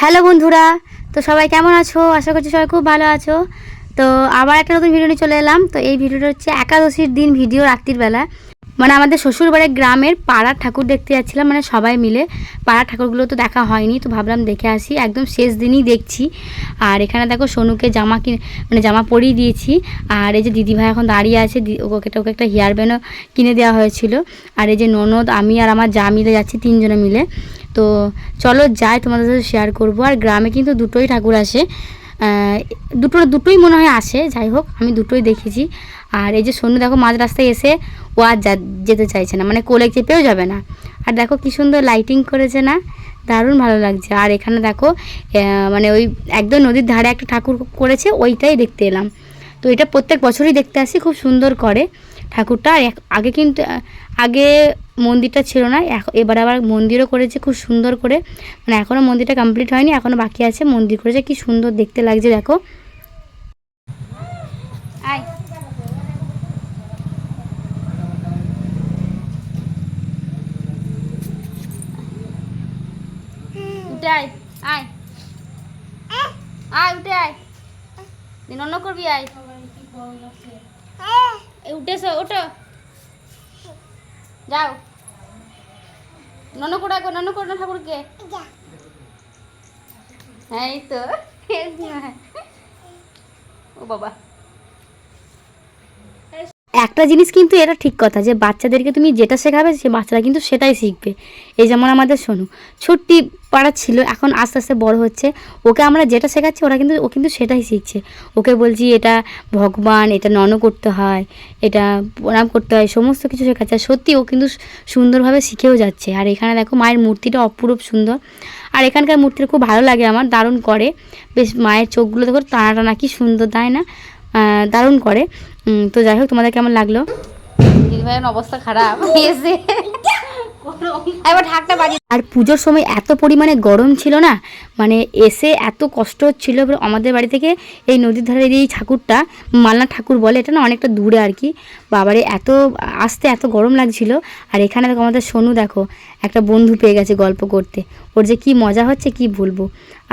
Hello বন্ধুরা, তো সবাই কেমন আছো? আশা করছি সবাই খুব ভালো আছো। তো আবার একটা নতুন ভিডিও নিয়ে চলে এলাম। তো এই ভিডিওটা হচ্ছে একাদশীর দিন ভিডিও রাত্রির বেলা। মানে আমাদের শ্বশুরবাড়ির গ্রামের পাড়ার ঠাকুর দেখতে যাচ্ছিলাম মানে সবাই মিলে। পাড়ার ঠাকুরগুলো তো দেখা হয়নি, তো ভাবলাম দেখে আসি। একদম শেষ দিনই দেখছি। আর এখানে দেখো সোনুকে জামা কিনে মানে জামা পরিয়ে দিয়েছি। আর এই যে দিদিভাই এখন দাঁড়িয়ে আছে ওকে ওকে একটা হেয়ার ব্যান্ডও কিনে দেওয়া হয়েছিল। আর এই যে ননদ, আমি আর আমার যা মিলে যাচ্ছি তিনজনে মিলে। তো চলো যাই, তোমাদের সাথে শেয়ার করব। আর গ্রামে কিন্তু দুটোই ঠাকুর আসে। দুটো, দুটোই মনে হয় আসে, যাই হোক, আমি দুটোই দেখেছি। আর এই যে সোনু দেখো, মাঝ রাস্তায় এসে ও আর যেতে চাইছে না মানে কোলে চেপেও যাবে না। আর দেখো কি সুন্দর লাইটিং করেছে না? দারুণ ভালো লাগছে। আর এখানে দেখো মানে ওই একদম নদীর ধারে একটা ঠাকুর করেছে, ওইটাই দেখতে এলাম। তো এটা প্রত্যেক বছরই দেখতে আসি, খুব সুন্দর করে ঠাকুরটা। আর আগে কিন্তু আগে মন্দিরটা ছিল না এবার আবার মন্দিরও করেছে খুব সুন্দর করে। মানে এখনও মন্দিরটা কমপ্লিট হয়নি এখনও বাকি আছে, মন্দির করেছে, কি সুন্দর দেখতে লাগছে, দেখো। আয়। আয় আয়। করবি যাও। নন করে একবার নন করে না ঠাকুরকে হ্যাঁ এই তো ও বাবা। একটা জিনিস কিন্তু এটা ঠিক কথা যে বাচ্চাদেরকে তুমি যেটা শেখাবে সে বাচ্চারা কিন্তু সেটাই শিখবে। এই যেমন আমাদের শোনো ছোট্টি পাড়া ছিল, এখন আস্তে আস্তে বড় হচ্ছে। ওকে আমরা যেটা শেখাচ্ছি, ওরা কিন্তু, ও কিন্তু সেটাই শিখছে। ওকে বলছি এটা ভগবান, এটা নন করতে হয়, এটা প্রণাম করতে হয়, সমস্ত কিছু শেখাচ্ছে। আর সত্যি ও কিন্তু সুন্দরভাবে শিখেও যাচ্ছে। আর এখানে দেখো মায়ের মূর্তিটা অপরূপ সুন্দর। আর এখানকার মূর্তিটা খুব ভালো লাগে আমার, দারুণ করে। বেশ মায়ের চোখগুলো দেখো টানা টানা কি সুন্দর, তাই না? দারুণ করে। তো যাই হোক তোমাদের কেমন লাগল? দিদিভাইয়ের অবস্থা খারাপ এসে এবার ঢাকটা আর পুজোর সময় এত পরিমাণে গরম ছিল না মানে এসে এত কষ্ট হচ্ছিল আমাদের বাড়ি থেকে এই নদীর ধারের এই ঠাকুরটা, মালনা ঠাকুর বলে, এটা না অনেকটা দূরে আর কি। বাবারে, এত আসতে এত গরম লাগছিল। আর এখানে দেখো আমাদের সোনু দেখো, একটা বন্ধু পেয়ে গেছে গল্প করতে। ওর যে কি মজা হচ্ছে, কি বলব।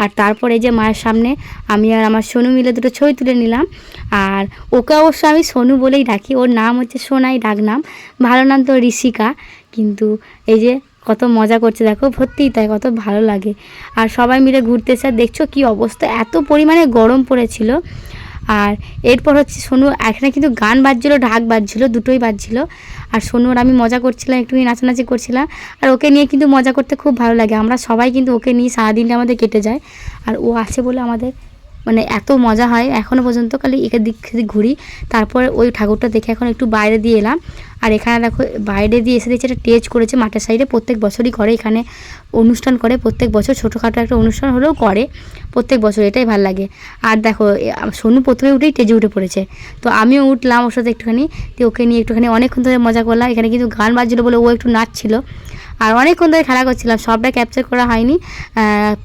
আর তারপরে যে মায়ের সামনে আমি আর আমার সোনু মিলে দুটো ছবি তুলে নিলাম। আর ওকে অবশ্য আমি সোনু বলেই ডাকি। ওর নাম হচ্ছে সোনাই ডাক নাম ভালো নাম তো ঋষিকা। কিন্তু এই যে কত মজা করছে, দেখো, সত্যিই তাই, কত ভালো লাগে। আর সবাই মিলে ঘুরতে আর দেখছ কি অবস্থা, এত পরিমাণে গরম পড়েছিল। আর এরপর হচ্ছে সোনু, এখানে কিন্তু গান বাজছিল, ঢাক বাজছিল, দুটোই বাজছিল। আর সোনু আর আমি মজা করছিলাম, একটুখানি নাচানাচি করছিলাম। আর ওকে নিয়ে কিন্তু মজা করতে খুব ভালো লাগে। আমরা সবাই কিন্তু ওকে নিয়ে সারাদিনটা আমাদের কেটে যায়। আর ও আছে বলে আমাদের মানে এত মজা হয়। এখনও পর্যন্ত খালি এখান দিক সেদিক ঘুরি। তারপর ওই ঠাকুরটা দেখে এখন একটু বাইরে দিয়ে এলাম। আর এখানে দেখো, বাইরে দিয়ে এসে দেখছি একটা টেজ করেছে মাঠের সাইডে। প্রত্যেক বছরই করে এখানে অনুষ্ঠান করে। প্রত্যেক বছর ছোটোখাটো একটা অনুষ্ঠান হলেও করে। প্রত্যেক বছর এটাই ভালো লাগে। আর দেখো সোনু প্রথমে উঠেই টেজে উঠে পড়েছে। তো আমিও উঠলাম ওর সাথে একটুখানি। তো ওকে নিয়ে একটুখানি অনেকক্ষণ ধরে মজা করলাম। এখানে কিন্তু গান বাজছিল বলে ও একটু নাচছিল। আর অনেকক্ষণ ধরে খেলা করছিলাম, সবটা ক্যাপচার করা হয়নি।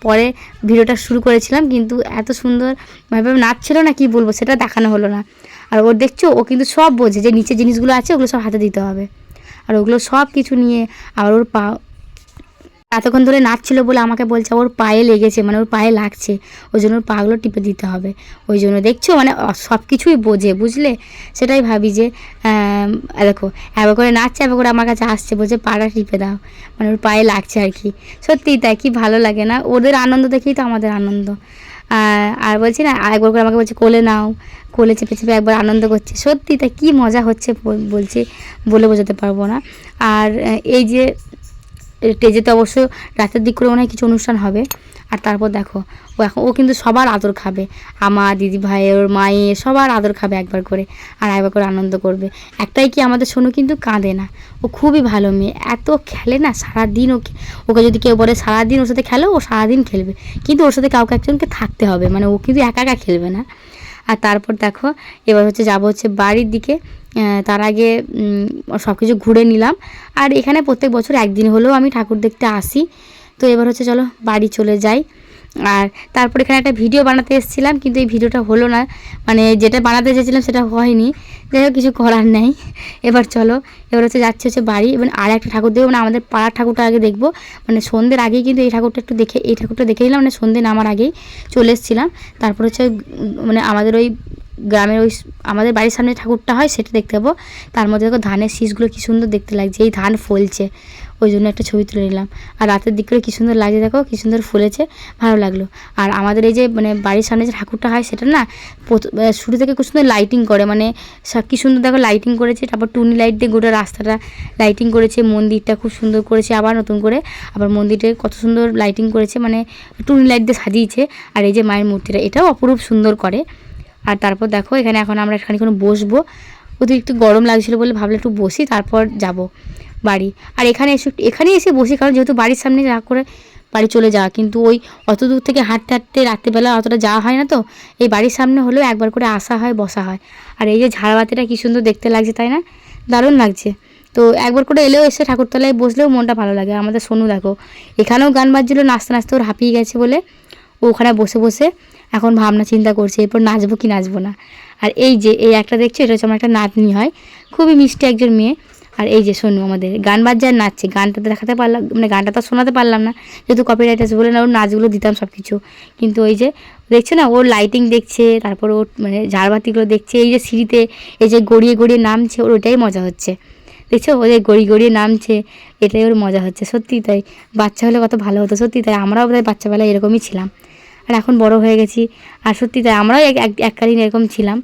পরে ভিডিওটা শুরু করেছিলাম, কিন্তু এত সুন্দর সুন্দরভাবে নাচছিল না, কি বলব, সেটা দেখানো হলো না। আর ওর দেখছ, ও কিন্তু সব বোঝে, যে নিচে জিনিসগুলো আছে, ওগুলো সব হাতে দিতে হবে। আর ওগুলো সব কিছু নিয়ে আর ওর পা এতক্ষণ ধরে নাচছিল বলে আমাকে বলছে, ওর পায়ে লেগেছে মানে ওর পায়ে লাগছে, ওই জন্য ওর পাগুলো টিপে দিতে হবে। ওই জন্য দেখছ মানে সব কিছুই বোঝে, বুঝলে? সেটাই ভাবি যে দেখো, এবার করে নাচছে, এবার করে আমার কাছে আসছে, বলছে পাড়া টিপে দাও। মানে ওর পায়ে লাগছে আর কি। সত্যিই তাই, কি ভালো লাগে না? ওদের আনন্দ দেখেই তো আমাদের আনন্দ। আর বলছি না আরেকবার করে আমাকে বলছে, কোলে নাও। কোলে চেপে চেপে একবার আনন্দ করছে। সত্যি তাই, কী মজা হচ্ছে বল- বলছি, বলে বোঝাতে পারব না। আর এই যে স্টেজেতে অবশ্য রাতের দিক করে হয় কিছু অনুষ্ঠান হবে। আর তারপর দেখো, ও এখন, ও কিন্তু সবার আদর খাবে। আমার দিদি ভাইয়ের মায়ের সবার আদর খাবে একবার করে আর একবার করে আনন্দ করবে। একটাই কি আমাদের সোনু কিন্তু কাঁদে না। ও খুবই ভালো মেয়ে। এত খেলে না, সারাদিন ওকে ওকে যদি কেউ বলে সারাদিন ওর সাথে খেলো, ও সারাদিন খেলবে। কিন্তু ওর সাথে কাউকে একজনকে থাকতে হবে। মানে ও কিন্তু একা একা খেলবে না। আর তারপর দেখো, এবার হচ্ছে যাব হচ্ছে বাড়ির দিকে। তার আগে সব কিছু ঘুরে নিলাম। আর এখানে প্রত্যেক বছর একদিন হলেও আমি ঠাকুর দেখতে আসি। তো এবার হচ্ছে চলো বাড়ি চলে যাই। আর তারপর এখানে একটা ভিডিও বানাতে এসেছিলাম, কিন্তু এই ভিডিওটা হলো না। মানে যেটা বানাতে চেয়েছিলাম সেটা হয়নি। যাই হোক, কিছু করার নেই। এবার চলো, এবার হচ্ছে যাচ্ছে হচ্ছে বাড়ি। এবার আর একটা ঠাকুর দেখব মানে আমাদের পাড়ার ঠাকুরটা আগে দেখব। মানে সন্ধ্যের আগেই কিন্তু এই ঠাকুরটা একটু দেখে, এই ঠাকুরটা দেখে নিলাম। মানে সন্ধ্যে নামার আগেই চলে এসেছিলাম। তারপর হচ্ছে মানে আমাদের ওই গ্রামের ওই আমাদের বাড়ির সামনে ঠাকুরটা হয়, সেটা দেখতে পাবো। তার মধ্যে দেখো ধানের শীষগুলো কী সুন্দর দেখতে লাগছে, এই ধান ফলছে। ওই জন্য একটা ছবি তুলে নিলাম। আর রাতের দিক করে কী সুন্দর লাগছে দেখো, কী সুন্দর ফুলেছে, ভালো লাগল। আর আমাদের এই যে মানে বাড়ির সামনে যে ঠাকুরটা হয়, সেটা না শুরু থেকে খুব সুন্দর লাইটিং করে মানে সব কী সুন্দর দেখো লাইটিং করেছে। তারপর টুনি লাইট দিয়ে গোটা রাস্তাটা লাইটিং করেছে, মন্দিরটা খুব সুন্দর করেছে, আবার নতুন করে। আবার মন্দিরটা কত সুন্দর লাইটিং করেছে মানে টুনি লাইট দিয়ে সাজিয়েছে। আর এই যে মায়ের মূর্তিটা, এটাও অপরূপ সুন্দর করে। আর তারপর দেখো, এখানে এখন আমরা এখানে কোনো বসবো। অতিরিক্ত গরম লাগছিল বলে ভাবলে একটু বসি, তারপর যাব বাড়ি। আর এখানে এসে এখানে এসে বসি, কারণ যেহেতু বাড়ির সামনে যা করে বাড়ি চলে যাওয়া। কিন্তু ওই অত দূর থেকে হাঁটতে হাঁটতে রাত্রিবেলা অতটা যাওয়া হয় না তো, এই বাড়ির সামনে হলেও একবার করে আসা হয়, বসা হয়। আর এই যে ঝাড়বাতিটা কী সুন্দর দেখতে লাগছে, তাই না? দারুণ লাগছে। তো একবার করে এলেও এসে ঠাকুরতলায় বসলেও মনটা ভালো লাগে। আমাদের সোনু দেখো, এখানেও গান বাজছিল, নাচতে নাচতে ওর হাঁপিয়ে গেছে বলে ও ওখানে বসে বসে এখন ভাবনা চিন্তা করছে, এরপর নাচবো কি নাচবো না। আর এই যে, এই একটা দেখছ, এটা হচ্ছে আমার একটা নাতনি হয়। খুবই মিষ্টি একজন মেয়ে। আর এই যে শোনো আমাদের, গান বাজছে আর নাচছে, গানটা তো দেখাতে পারলাম মানে গানটা তো শোনাতে পারলাম না। যেহেতু কপিরাইট আছে বলে না, ওর নাচগুলো দিতাম সব কিছু কিন্তু ওই যে, দেখছ না, ওর লাইটিং দেখছে, তারপর ওর মানে ঝাড়বাতিগুলো দেখছে, এই যে সিঁড়িতে, এই যে গড়িয়ে গড়িয়ে নামছে, ওর ওটাই মজা হচ্ছে। দেখছ ও যে গড়ি গড়িয়ে নামছে, এটাই ওর মজা হচ্ছে, সত্যি তাই। বাচ্চা হলে কত ভালো হতো, সত্যি তাই, আমরাও বোধহয় বাচ্চাবেলায় এরকমই ছিলাম। আর এখন বড় হয়ে গেছি। আর সত্যি তাই আমরাও এক, এক- এককালীন এরকম ছিলাম।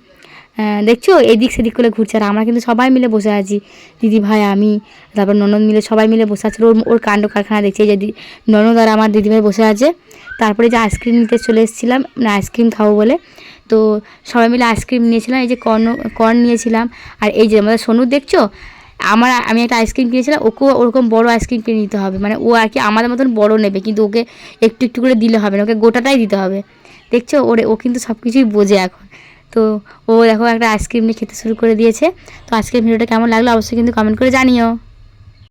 দেখছ? এদিক সেদিক করে ঘুরছে। আর আমরা কিন্তু সবাই মিলে বসে আছি। দিদি ভাই, আমি, তারপর ননদ মিলে সবাই মিলে বসে আছে। ওর ওর কাণ্ড কারখানা দেখছি। যে ননদ আর আমার দিদিভাই বসে আছে। তারপরে যে আইসক্রিম নিতে চলে এসেছিলাম মানে আইসক্রিম খাব বলে। তো সবাই মিলে আইসক্রিম নিয়েছিলাম। এই যে কর্ন কর্ন নিয়েছিলাম। আর এই যে আমাদের সোনু, দেখছ? আমার আমি একটা আইসক্রিম কিনেছিলাম, ওকেও ওরকম বড় আইসক্রিম কিনে নিতে হবে। মানে ও আর কি আমাদের মতন বড় নেবে, কিন্তু ওকে একটু একটু করে দিলে হবে না, ওকে গোটাটাই দিতে হবে। দেখছ? ওরে, ও কিন্তু সব কিছুই বোঝে এখন। তো ও দেখো একটা আইসক্রিম নিয়ে খেতে শুরু করে দিয়েছে। তো আজকের ভিডিওটা কেমন লাগল? অবশ্যই কিন্তু কমেন্ট করে জানিও।